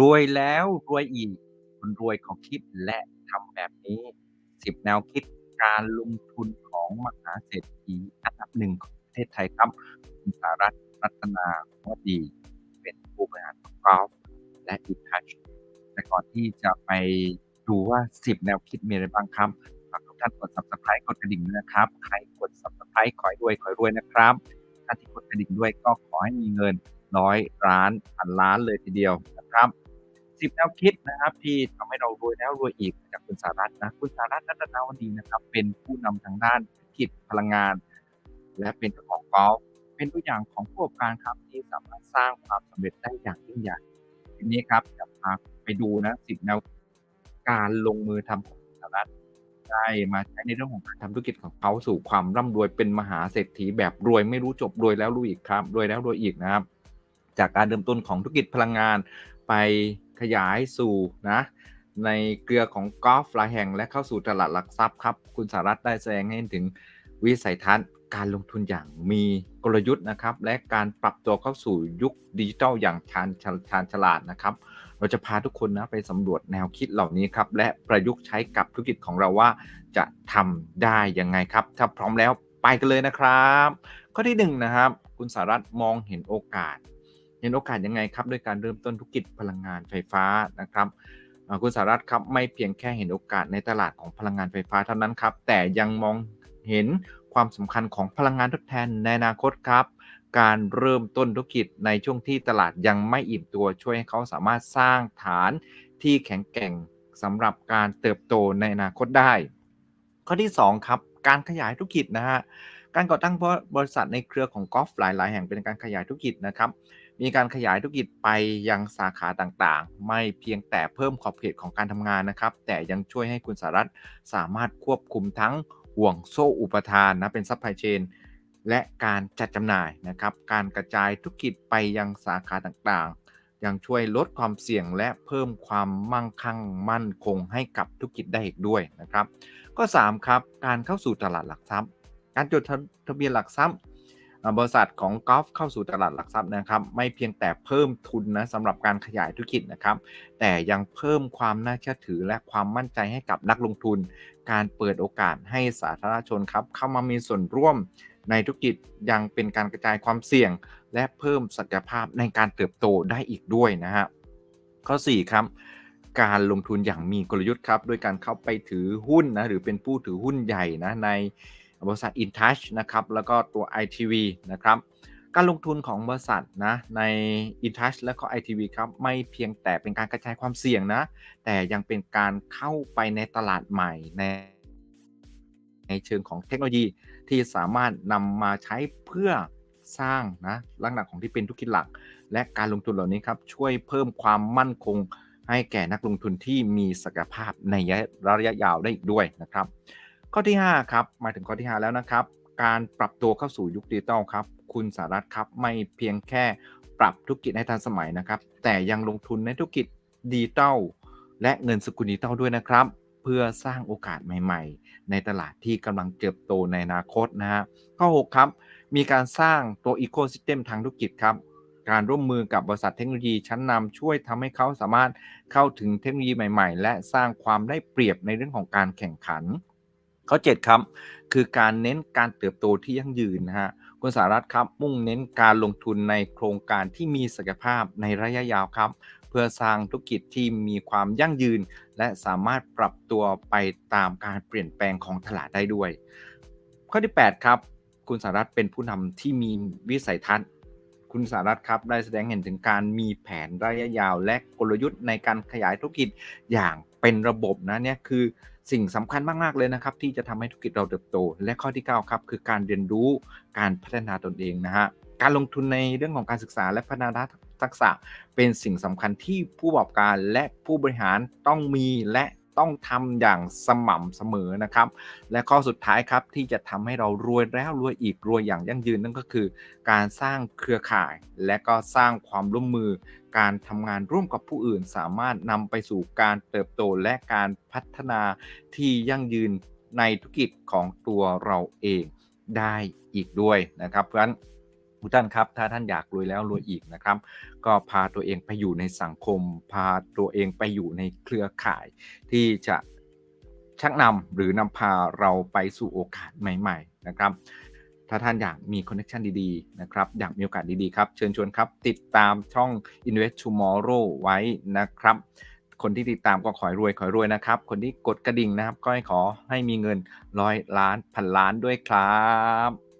รวยแล้วรวยอีก คนรวยเขาคิดและทำแบบนี้10แนวคิดการลงทุนของมหาเศรษฐีอันดับ1ของประเทศไทยครับคุณสหรัฐรัตนาวดี เป็นผู้บริหารของ Gulf และ InTouch แต่ก่อนที่จะไปดูว่า 10 แนวคิดมีอะไรบ้างครับฝากทุกท่านกด Subscribe กดกระดิ่งด้วยนะครับ ใครกด Subscribe ขอให้รวยขอให้รวยนะครับท่านที่กดกระดิ่งด้วยก็ขอให้มีเงิน100ล้านพันล้านเลยทีเดียวนะครับ 10แนวคิดนะครับที่ทำให้เรารวยแล้วรวยอีกจากคุณสหรัฐนะคุณสหรัฐรัตนาวดีนะครับ เป็นผู้นำทางด้านธุรกิจพลังงาน และเป็นเจ้าของ Gulf เป็นตัวอย่างของผู้ประกอบการครับที่สามารถสร้างความสำเร็จได้อย่างยิ่งใหญ่ทีนี้ครับจะพาไปดูนะ10แนวการลงมือทำของสหรัฐได้มาใช้ในเรื่องของการทำธุรกิจของเขาสู่ความร่ำรวยเป็นมหาเศรษฐีแบบรวยไม่รู้จบรวยแล้วรวยอีกครับรวยแล้วรวยอีกนะครับ จากการเริ่มต้นของธุรกิจพลังงานไป ขยายสู่นะในเครือของ Gulf หลายแห่งและเข้าสู่ตลาดหลักทรัพย์ครับ คุณสหรัฐได้แสดงให้เห็นถึงวิสัยทัศน์การลงทุนอย่างมีกลยุทธ์นะครับ และการปรับตัวเข้าสู่ยุคดิจิทัลอย่างชาญชชาญฉลาดนะครับ เราจะพาทุกคนนะไปสำรวจแนวคิดเหล่านี้ครับ และประยุกต์ใช้กับธุรกิจของเราว่าจะทำได้ยังไงครับ ถ้าพร้อมแล้วไปกันเลยนะครับ ข้อที่1นนะครับ คุณสหรัฐมองเห็นโอกาส เห็นโอกาสยังไงครับด้วยการเริ่มต้นธุรกิจพลังงานไฟฟ้านะครับคุณสหรัฐครับไม่เพียงแค่เห็นโอกาสในตลาดของพลังงานไฟฟ้าเท่านั้นครับแต่ยังมองเห็นความสำคัญของพลังงานทดแทนในอนาคตครับ การเริ่มต้นธุรกิจในช่วงที่ตลาดยังไม่อิ่มตัวช่วยให้เขาสามารถสร้างฐานที่แข็งแกร่งสำหรับการเติบโตในอนาคตได้ ข้อที่ 2 ครับ การขยายธุรกิจนะฮะการก่อตั้งบริษัทในเครือของ Gulf หลาย ๆ แห่งเป็นการขยายธุรกิจนะครับ มีการขยายธุรกิจไปยังสาขาต่างๆ ไม่เพียงแต่เพิ่มขอบเขตของการทำงานนะครับ แต่ยังช่วยให้คุณสหรัฐสามารถควบคุมทั้งห่วงโซ่อุปทานนะเป็น Supply Chain และการจัดจำหน่ายนะครับ การกระจายธุรกิจไปยังสาขาต่างๆ ยังช่วยลดความเสี่ยงและเพิ่มความมั่งคั่งมั่นคงให้กับธุรกิจได้อีกด้วยนะครับข้อ3ครับ การเข้าสู่ตลาดหลักทรัพย์ การจดทะเบียนหลักทรัพย์ บริษัทของ Gulf เข้าสู่ตลาดหลักทรัพย์นะครับ ไม่เพียงแต่เพิ่มทุนนะสำหรับการขยายธุรกิจนะครับ แต่ยังเพิ่มความน่าเชื่อถือและความมั่นใจให้กับนักลงทุน การเปิดโอกาสให้สาธารณชนครับ เข้ามามีส่วนร่วมในธุรกิจยังเป็นการกระจายความเสี่ยง และเพิ่มศักยภาพในการเติบโตได้อีกด้วยนะครับข้อ 4 ครับการลงทุนอย่างมีกลยุทธ์ครับ ด้วยการเข้าไปถือหุ้นนะหรือเป็นผู้ถือหุ้นใหญ่นะใน บริษัท InTouch นะครับแล้วก็ตัว ITV นะครับการลงทุนของบริษัทนะใน InTouch และก็ ITV ครับไม่เพียงแต่เป็นการกระจายความเสี่ยงนะ แต่ยังเป็นการเข้าไปในตลาดใหม่ในในเชิงของเทคโนโลยีที่สามารถนำมาใช้เพื่อสร้างนะลักษณะของที่เป็นธุรกิจหลัก และการลงทุนเหล่านี้ครับช่วยเพิ่มความมั่นคงให้แก่นักลงทุนที่มีศักยภาพในยะระยะยาวได้อีกด้วยนะครับ ข้อที่ 5 ครับ มาถึงข้อที่ 5 แล้วนะครับ การปรับตัวเข้าสู่ยุคดิจิทัลครับ คุณสหรัฐครับ ไม่เพียงแค่ปรับธุรกิจให้ทันสมัยนะครับ แต่ยังลงทุนในธุรกิจดิจิทัลและเงินสกุลดิจิทัลด้วยนะครับ เพื่อสร้างโอกาสใหม่ ๆ ในตลาดที่กำลังเติบโตในอนาคตนะครับข้อ 6 ครับ มีการสร้างตัว Ecosystem ทางธุรกิจครับการร่วมมือกับบริษัทเทคโนโลยีชั้นนำช่วยทำให้เขาสามารถเข้าถึงเทคโนโลยีใหม่ ๆ และสร้างความได้เปรียบในเรื่องของการแข่งขัน ข้อ 7 ครับ คือการเน้นการเติบโตที่ยั่งยืนนะครับคุณสหรัฐครับมุ่งเน้นการลงทุนในโครงการที่มีศักยภาพในระยะยาวครับ เพื่อสร้างธุรกิจที่มีความยั่งยืน และสามารถปรับตัวไปตามการเปลี่ยนแปลงของตลาดได้ด้วย ข้อที่ 8 ครับ คุณสหรัฐเป็นผู้นำที่มีวิสัยทัศน์ คุณสหรัฐครับได้แสดงเห็นถึงการมีแผนระยะยาว และกลยุทธ์ในการขยายธุรกิจอย่างเป็นระบบนะเนี่ยคือ สิ่งสำคัญมากๆเลยนะครับที่จะทำให้ธุรกิจเราเติบโต และข้อที่ 9 ครับคือการเรียนรู้การพัฒนาตนเองนะครับการลงทุนในเรื่องของการศึกษาและพัฒนาทักษะเป็นสิ่งสำคัญที่ผู้ประกอบการและผู้บริหารต้องมีและต้องทำอย่างสม่ำเสมอนะครับ และข้อสุดท้ายครับที่จะทำให้เรารวยแล้วรวยอีกรวยอย่างยั่งยืนนั่นก็คือ การสร้างเครือข่าย และก็สร้างความร่วมมือ การทำงานร่วมกับผู้อื่น สามารถนำไปสู่การเติบโตและการพัฒนาที่ยั่งยืนในธุรกิจของตัวเราเองได้อีกด้วยนะครับ เพราะฉะนั้นทุกท่านครับถ้าท่านอยากรวยแล้วรวยอีกนะครับ ก็พาตัวเองไปอยู่ในสังคม พาตัวเองไปอยู่ในเครือข่าย ที่จะชักนำหรือนำพาเราไปสู่โอกาสใหม่ ๆ นะครับ ถ้าท่านอยากมีคอนเนคชันดีๆนะครับอยากมีโอกาสดีๆครับ เชิญชวนครับ ติดตามช่อง Invest Tomorrow ไว้นะครับ คนที่ติดตามก็ขอให้รวยขอให้รวยนะครับ คนที่กดกระดิ่งนะครับ ก็ให้ขอให้มีเงินร้อยล้านพันล้านด้วยครับ